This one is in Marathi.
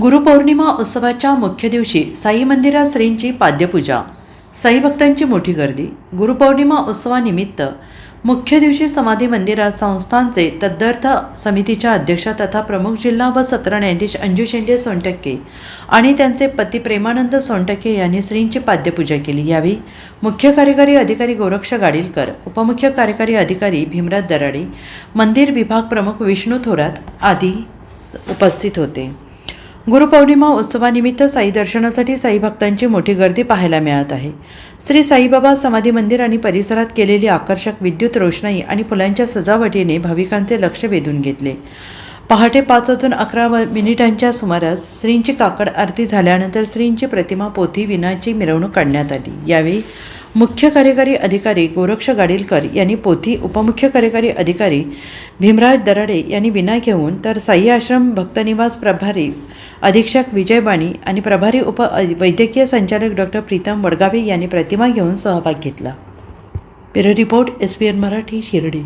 गुरुपौर्णिमा उत्सवाच्या मुख्य दिवशी साई मंदिरात श्रींची पाद्यपूजा. साई भक्तांची मोठी गर्दी. गुरुपौर्णिमा उत्सवानिमित्त मुख्य दिवशी समाधी मंदिरात संस्थांचे तद्दर्थ समितीच्या अध्यक्षा तथा प्रमुख जिल्हा व सत्र न्यायाधीश अंजू शेंडे सोनटक्के आणि त्यांचे पती प्रेमानंद सोनटक्के यांनी श्रींची पाद्यपूजा केली. यावेळी मुख्य कार्यकारी अधिकारी गोरक्ष गाडीलकर उपमुख्य कार्यकारी अधिकारी भीमराज दराडे मंदिर विभाग प्रमुख विष्णू थोरात आदी उपस्थित होते. गुरुपौर्णिमा उत्सवानिमित्त साई दर्शनासाठी साई भक्तांची मोठी गर्दी पाहायला मिळत आहे. श्री साईबाबा समाधी मंदिर आणि परिसरात केलेली आकर्षक विद्युत रोषणाई आणि फुलांच्या सजावटीने भाविकांचे लक्ष वेधून घेतले. पहाटे पाच वाजून अकरा व मिनिटांच्या सुमारास श्रींची काकड आरती झाल्यानंतर श्रींची प्रतिमा पोथी विनाची मिरवणूक काढण्यात आली. यावेळी मुख्य कार्यकारी अधिकारी गोरक्ष गाडीलकर यांनी पोथी उपमुख्य कार्यकारी अधिकारी भीमराज दराडे यांनी विना घेऊन तर साई आश्रम भक्तनिवास प्रभारी अधीक्षक विजय बाणी आणि प्रभारी उप वैद्यकीय संचालक डॉक्टर प्रीतम वडगावे यांनी प्रतिमा घेऊन सहभाग घेतला. Bureau report S P N Marathi Shirdi.